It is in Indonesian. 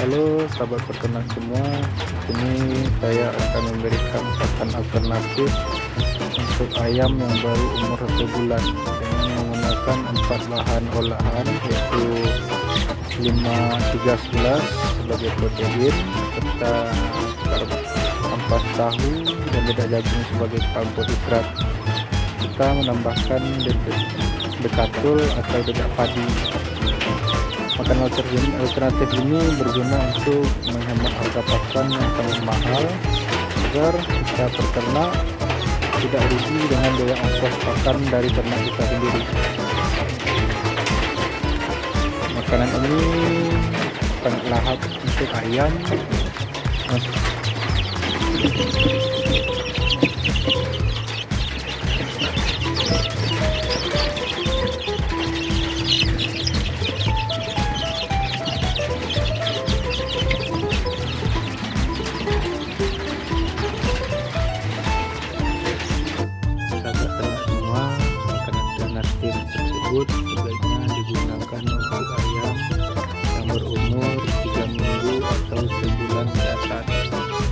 Halo sahabat peternak semua, ini saya akan memberikan pakan alternatif untuk ayam yang baru umur satu bulan. Dengan menggunakan empat bahan olahan yaitu 5 13 sebagai protein serta ampas tahu dan dedak jagung sebagai karbohidrat kita menambahkan dekatul atau dedak padi makan alternatif, ini berguna untuk menghemat harga pakan yang sangat mahal agar kita peternak tidak rugi dengan biaya ongkos pakan dari ternak kita sendiri. Makanan ini sangat lahap untuk ayam good